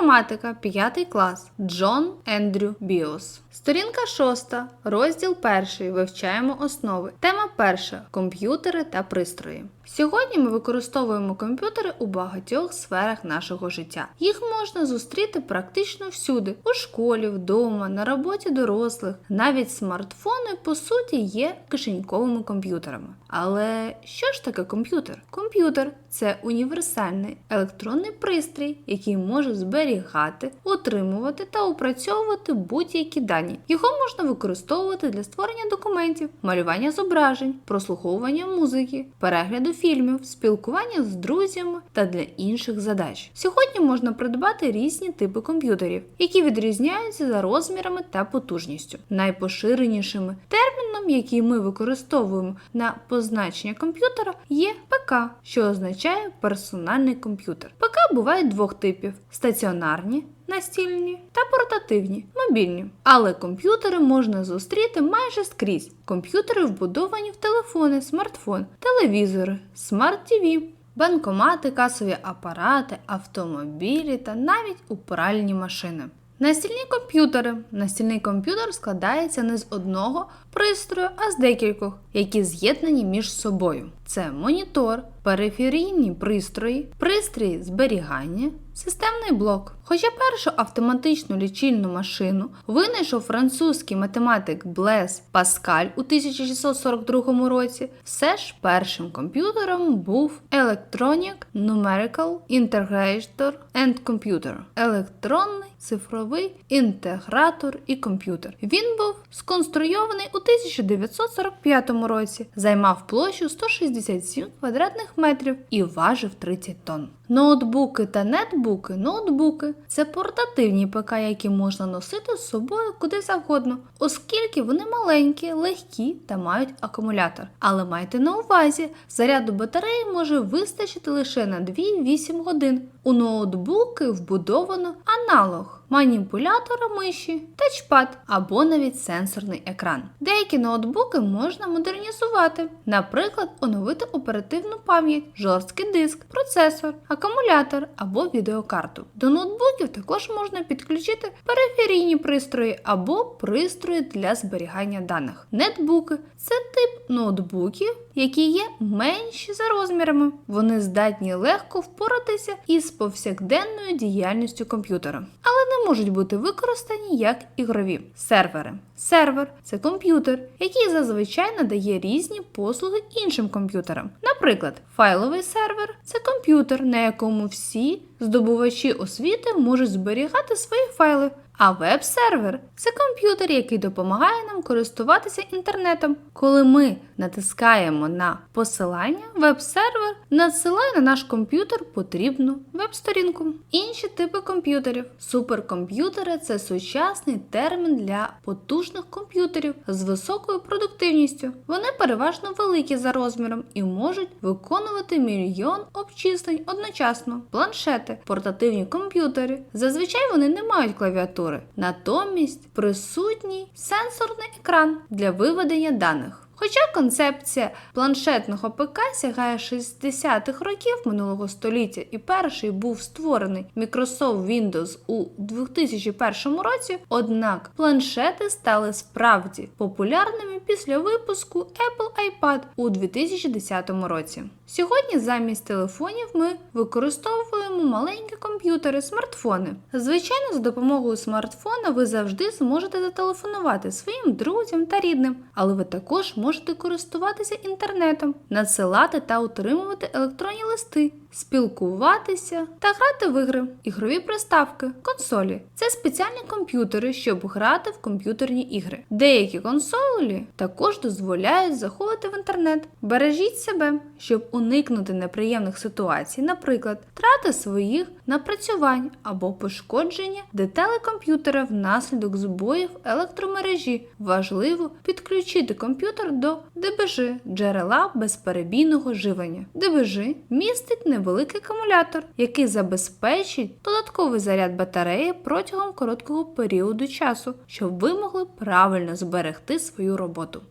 Інформатика, 5 клас. Джон Ендрю Біос. Сторінка 6. Розділ 1. Вивчаємо основи. Тема 1. Комп'ютери та пристрої. Сьогодні ми використовуємо комп'ютери у багатьох сферах нашого життя. Їх можна зустріти практично всюди: у школі, вдома, на роботі дорослих. Навіть смартфони, по суті, є кишеньковими комп'ютерами. Але що ж таке комп'ютер? Комп'ютер це універсальний електронний пристрій, який може зберігати, утримувати та опрацьовувати будь-які дані. Його можна використовувати для створення документів, малювання зображень, прослуховування музики, перегляду фільмів, спілкування з друзями та для інших задач. Сьогодні можна придбати різні типи комп'ютерів, які відрізняються за розмірами та потужністю. Найпоширенішими терміном, який ми використовуємо на позначення комп'ютера, є ПК, що означає персональний комп'ютер. ПК бувають двох типів: стаціонарні. Настільні та портативні, мобільні. Але комп'ютери можна зустріти майже скрізь. Комп'ютери вбудовані в телефони, смартфон, телевізори, смарт-ТВ, банкомати, касові апарати, автомобілі та навіть у пральні машини. Настільні комп'ютери. Настільний комп'ютер складається не з одного пристрою, а з декількох, які з'єднані між собою. Це монітор, периферійні пристрої, пристрої зберігання, системний блок. Хоча першу автоматичну лічильну машину винайшов французький математик Блес Паскаль у 1642 році, все ж першим комп'ютером був Electronic Numerical Integrator and Computer електронний цифровий інтегратор і комп'ютер. Він був сконструйований у 1945 році, займав площу 167 квадратних метрів і важив 30 тонн. Ноутбуки та нетбуки, ноутбуки це портативні ПК, які можна носити з собою куди завгодно, оскільки вони маленькі, легкі та мають акумулятор. Але майте на увазі, заряду батареї може вистачити лише на 2-8 годин. У ноутбуки вбудовано аналог. Маніпулятора миші, тачпад або навіть сенсорний екран. Деякі ноутбуки можна модернізувати, наприклад, оновити оперативну пам'ять, жорсткий диск, процесор, акумулятор або відеокарту. До ноутбуків також можна підключити периферійні пристрої або пристрої для зберігання даних. Нетбуки це тип ноутбуків, які є менші за розмірами. Вони здатні легко впоратися із повсякденною діяльністю комп'ютера, але можуть бути використані як ігрові сервери. Сервер це комп'ютер, який зазвичай надає різні послуги іншим комп'ютерам. Наприклад, файловий сервер це комп'ютер, на якому всі здобувачі освіти можуть зберігати свої файли. А веб-сервер це комп'ютер, який допомагає нам користуватися інтернетом. Коли ми натискаємо на посилання, веб-сервер надсилає на наш комп'ютер потрібну веб-сторінку. Інші типи комп'ютерів. Суперкомп'ютери це сучасний термін для потужних комп'ютерів з високою продуктивністю. Вони переважно великі за розміром і можуть виконувати мільйон обчислень одночасно. Планшети, портативні комп'ютери. Зазвичай вони не мають клавіатури, натомість присутній сенсорний екран для виведення даних. Хоча концепція планшетного ПК сягає 60-х років минулого століття і перший був створений Microsoft Windows у 2001 році, однак планшети стали справді популярними після випуску Apple iPad у 2010 році. Сьогодні замість телефонів ми використовуємо маленькі комп'ютери, смартфони. Звичайно, за допомогою смартфона ви завжди зможете зателефонувати своїм друзям та рідним, але ви також можете користуватися інтернетом, надсилати та отримувати електронні листи, спілкуватися та грати в ігри, ігрові приставки, консолі. Це спеціальні комп'ютери, щоб грати в комп'ютерні ігри. Деякі консолі також дозволяють заходити в інтернет. Бережіть себе, щоб уникнути неприємних ситуацій, наприклад, трати своїх напрацювань або пошкодження деталей комп'ютера внаслідок збоїв електромережі. Важливо підключити комп'ютер до ДБЖ джерела безперебійного живлення. ДБЖ містить невеликий акумулятор, який забезпечить додатковий заряд батареї протягом короткого періоду часу, щоб ви могли правильно зберегти свою роботу.